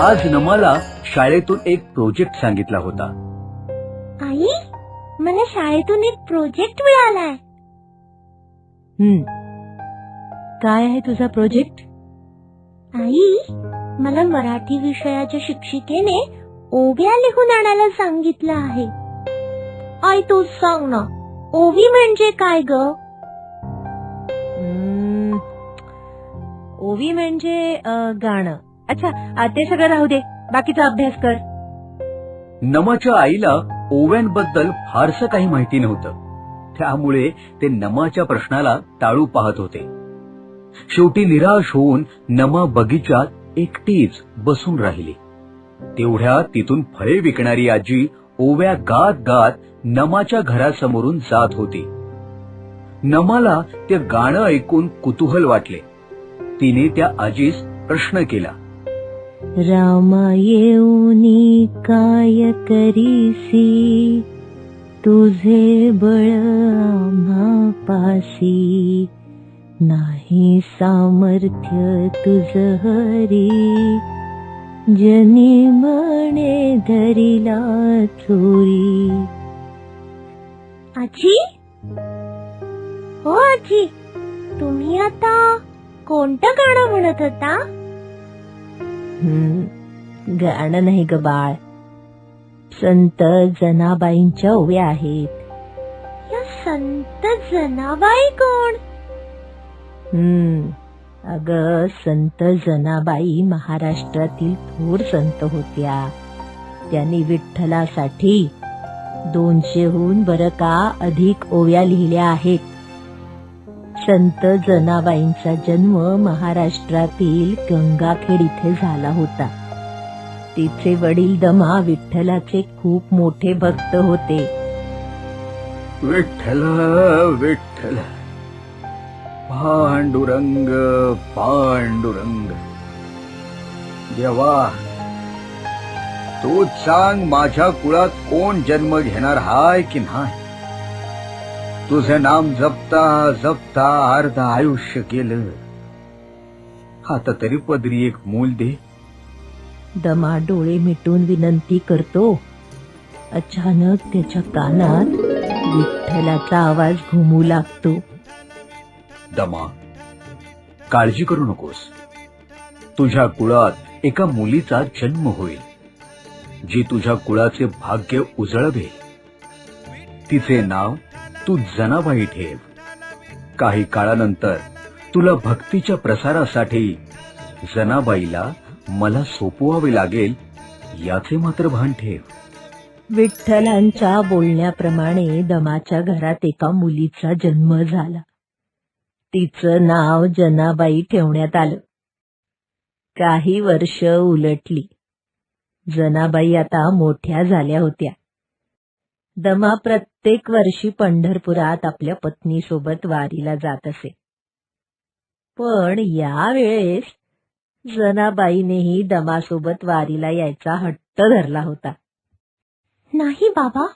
आज नमाला शाळेतून एक प्रोजेक्ट सांगितला होता. आई मला शाळेतून एक प्रोजेक्ट मिळालाय. हम्म. काय आहे तुझा प्रोजेक्ट? आई मला मराठी विषयाच्या शिक्षिकेने ओव्या लिहून आणायला सांगितलं आहे. आई तूच सांग ना ओवी म्हणजे काय ग? ओवी म्हणजे गाणं. अच्छा ते सगळं राहू दे. बाकीचा अभ्यास कर. नमाच्या आईला ओव्यांबद्दल फारसं काही माहिती नव्हतं. त्यामुळे ते नमाच्या प्रश्नाला टाळू पाहत होते. शेवटी निराश होऊन नमा बगीचात एकटीच बसून राहिली. तेवढ्या तिथून फळे विकणारी आजी ओव्या गात गात नमाच्या घरासमोरून जात होती. नमाला ते गाणं ऐकून कुतूहल वाटले. तिने त्या आजीस प्रश्न केला. रामा येऊनी काय करीसी? तुझे बळ आम्हा पासी नाही सामर्थ्य तुझ हरी. जनी म्हणे धरिला चोरी. आजी? हो आजी तुम्ही आता कोणतं गाणं म्हणत होता? हम्म, गाणं नाही ग बाळ. संत जनाबाईंच्या ओव्या आहेत. या संत जनाबाई कोण? हम्म अग संत जनाबाई महाराष्ट्रातील थोर संत होत्या. त्यांनी विठ्ठलासाठी दोनशेहून बर का अधिक ओव्या लिहिल्या आहेत. संत जनाबाईंचा जन्म महाराष्ट्रातील गंगाखेड इथे झाला होता. तिचे वडील दमा विठ्ठलाचे खूप मोठे भक्त होते. विठ्ठल विठ्ठल. पांडुरंग पांडुरंग. देवा तूच सांग माझ्या कुळात कोण जन्म घेणार हाय की नाही? तुझं नाम जपता जपता अर्ध आयुष्य केलं. आता तरी पदरी एक मूल दे. दमा डोळे मिटून विनंती करतो. अचानक त्याच्या कानात विठ्ठलाचा आवाज घुमू लागतो. दमा काळजी करू नकोस. तुझ्या कुळात एका मुलीचा जन्म होईल. जी तुझ्या कुळाचे भाग्य उजळवेल. तिचे नाव तू जनाबाई ठेव. काही काळानंतर तुला भक्तीच्या प्रसारासाठी जनाबाईला मला सोपवावे लागेल याचे मात्र भान ठेव. विठ्ठलांच्या बोलण्याप्रमाणे दमाच्या घरात एका मुलीचा जन्म झाला. तिचं नाव जनाबाई ठेवण्यात आलं. काही वर्ष उलटली. जनाबाई आता मोठ्या झाल्या होत्या. दमा प्रत्येक वर्षी पंढरपुरात आपल्या पत्नीसोबत वारीला जात असे. पण यावेळेस जनाबाईनेही दमासोबत वारीला यायचा हट्ट धरला होता. नाही बाबा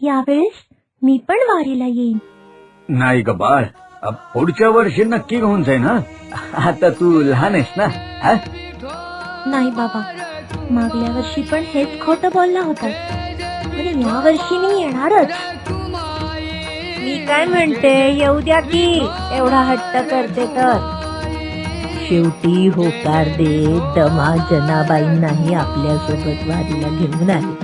यावेळेस मी पण वारीला येईन. नाही ग बाळ अ, पुढच्या वर्षी नक्की घेऊन जाईन ना आता तू लहान आहेस ना हा? नाही बाबा मागल्या वर्षी पण हेच खोटं बोलला होता. आणि या वर्षी मी येणारच. मी काय म्हणते येऊ द्या की एवढा हट्ट करते तर. शेवटी होकार दे दमा जनाबाईंनाही आपल्यासोबत वारीला घेऊन आले.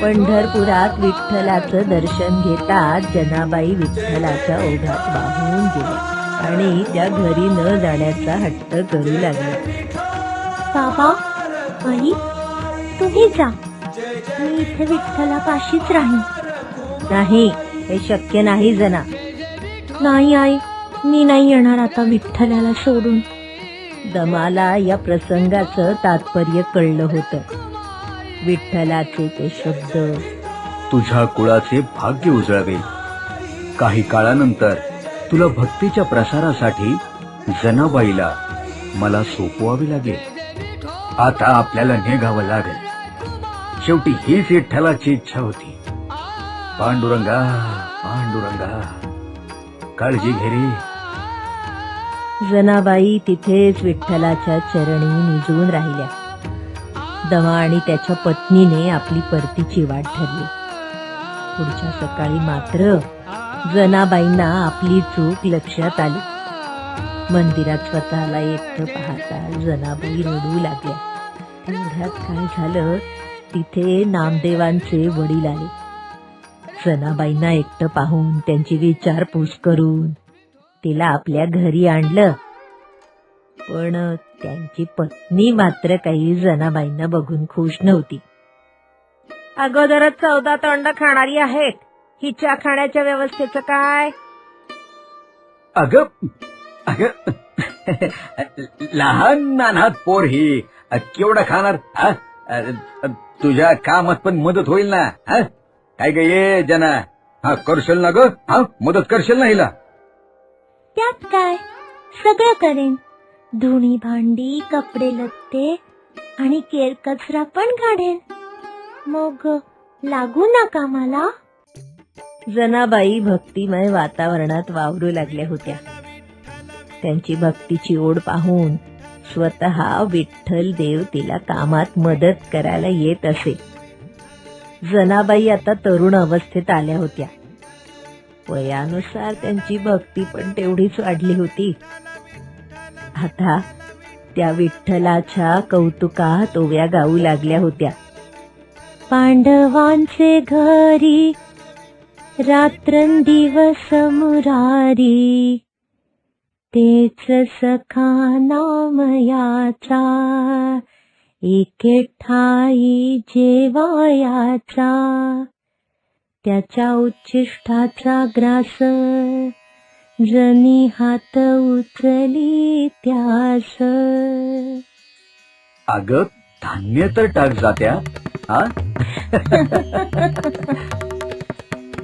पंढरपुरात विठ्ठलाचं दर्शन घेताच जनाबाई विठ्ठलाच्या ओघात वाहून गेल्या आणि त्या घरी न जाण्याचा हट्ट करू लागल्या. बाबा आई तुम्ही जा. मी इथे विठ्ठलापाशीच राहीन. नाही हे शक्य नाही जना. नाही आई. मी नाही येणार आता विठ्ठलाला सोडून दमाला या प्रसंगाचं तात्पर्य कळलं होतं. विठ्ठलाचे ते शब्द. तुझ्या कुळाचे भाग्य उजळवेल. काही काळानंतर तुला भक्तीच्या प्रसारासाठी जनाबाईला मला सोपवावी लागेल. आता आपल्याला निघावं लागेल. शेवटी हीच विठ्ठलाची इच्छा होती. पांडुरंगा पांडुरंगा काळजी घे जनाबाई तिथेच विठ्ठलाच्या चरणी निजून राहिल्या. दमा आणि त्याच्या पत्नीने आपली परतीची वाट ठरली. पुढच्या सकाळी मात्र जनाबाईंना आपली चूक लक्षात आली. मंदिरात स्वतःला एकटं पाहता जनाबाई रडू लागल्या. तेवढ्यात काय झालं? तिथे नामदेवांचे वडील आले. सनाबाईंना एकटं पाहून त्यांची विचारपूस करून तिला आपल्या घरी आणलं. पण त्यांची पत्नी मात्र काही जनाबाईंना बघून खुश नव्हती. अगोदरच चौदा तोंड खाणारी आहेत. हिच्या खाण्याच्या व्यवस्थेचं काय? अग अग लहान नानात पोर ही केवढं खाणार हा? अ, तुझ्या कामात पण मदत होईल ना हा? काय ग ये जना? हा करशील ना ग? हा मदत करशील ना हिला? त्यात काय? सगळं करेन. धुणी भांडी कपडे लत्ते आणि केर कचरा पण काढेन. मग लागू नका मला जनाबाई भक्तिमय वातावरणात वावरू लागल्या होत्या. त्यांची भक्तीची ओढ पाहून स्वतः विठ्ठल देव तिला कामात मदत करायला येत असे जनाबाई आता तरुण अवस्थेत आल्या होत्या. वयानुसार त्यांची भक्ती पण तेवढीच वाढली होती. आता त्या विठ्ठलाच्या कौतुकात ओव्या गाऊ लागल्या होत्या. पांडवांचे घरी रात्रंदिवस मुरारी. तेच सखा नामयाचा एके ठाई जेवायाचा. त्याच्या उच्चिष्टाचा ग्रास जनी हात उचली त्यास. अग धान्य तर टाक जात्या हा?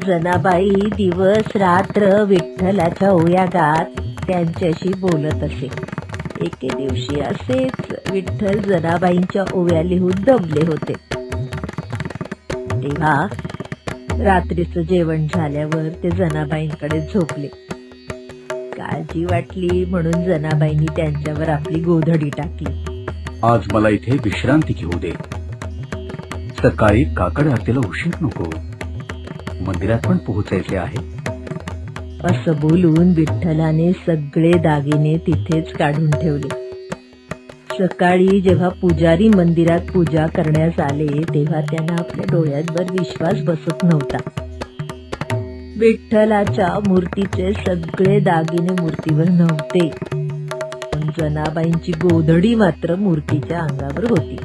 जनाबाई दिवस रात्र विठ्ठलाच्या ओया गात. त्यांच्याशी बोलत असे. एके दिवशी असेच विठ्ठल जनाबाईंच्या ओव्या लिहून दमले होते. तेव्हा रात्रीचं जेवण झाल्यावर ते जनाबाईंकडे झोपले. काळजी वाटली म्हणून जनाबाईंनी त्यांच्यावर आपली गोधडी टाकली. आज मला इथे विश्रांती घेऊ दे. सकाळी काकड आरतीला उशीर नको. मंदिरात पण पोहोचायचे आहे. असं बोलून विठ्ठलाने सगळे दागिने तिथेच काढून ठेवले. सकाळी जेव्हा पुजारी मंदिरात पूजा करण्यास आले तेव्हा त्यांना आपल्या डोळ्यांवर विश्वास बसत नव्हता. विठ्ठलाच्या मूर्तीचे सगळे दागिने मूर्तीवर नव्हते. पण जनाबाईंची गोधडी मात्र मूर्तीच्या अंगावर होती.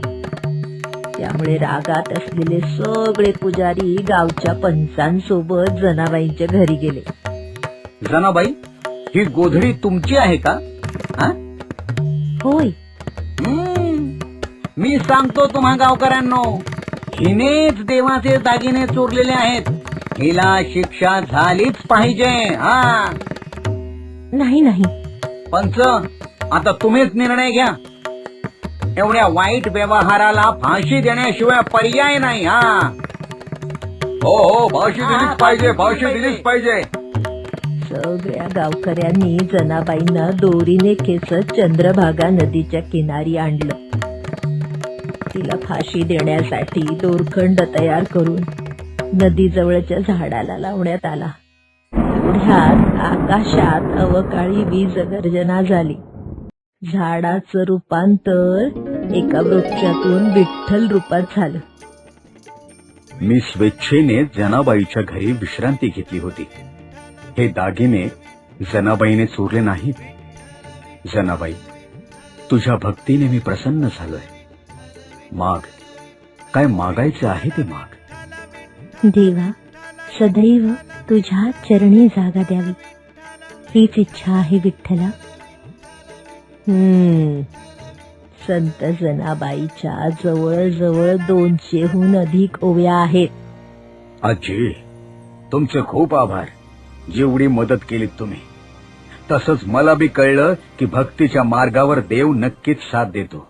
त्यामुळे रागात असलेले सगळे पुजारी गावच्या पंचांसोबत जनाबाईंच्या घरी गेले. जनाबाई ही गोधडी तुमची आहे का? हा? होय. हम्म. मी सांगतो तुम्हा गावकऱ्यांनो हिनेच देवाचे दागिने चोरलेले आहेत. हिला शिक्षा झालीच पाहिजे हा. नाही नाही. पंच आता तुम्हीच निर्णय घ्या. एवढ्या वाईट व्यवहाराला फाशी देण्याशिवाय पर्याय नाही हा. हो हो फाशी दिलीच पाहिजे फाशी दिलीच पाहिजे. सगळ्या गावकऱ्यांनी जनाबाईंना दोरीने खेचत चंद्रभागा नदीच्या किनारी आणलं. तिला फाशी देण्यासाठी दोरखंड तयार करून नदीजवळच्या झाडाला लावण्यात आला. एवढ्यात आकाशात अवकाळी वीज गर्जना झाली. झाडाचं रूपांतर एका वृक्षातून विठ्ठल रूपात झालं. मी स्वेच्छेने जनाबाईच्या घरी विश्रांती घेतली होती. हे दागिने जनाबाईने चोरले नाहीत. जनाबाई तुझ्या भक्तीने मी प्रसन्न झालोय. माग काय मागायचं आहे ते माग. देवा सदैव तुझ्या चरणी जागा द्यावी. हीच इच्छा आहे विठ्ठला. हम्म संत जनाबाईच्या जवळजवळ दोनशेहून अधिक ओव्या आहेत. आजी तुमचे खूप आभार. जेवढी मदत केलीत तुम्ही तसंच मला बी कळलं की भक्तीच्या मार्गावर देव नक्कीच साथ देतो.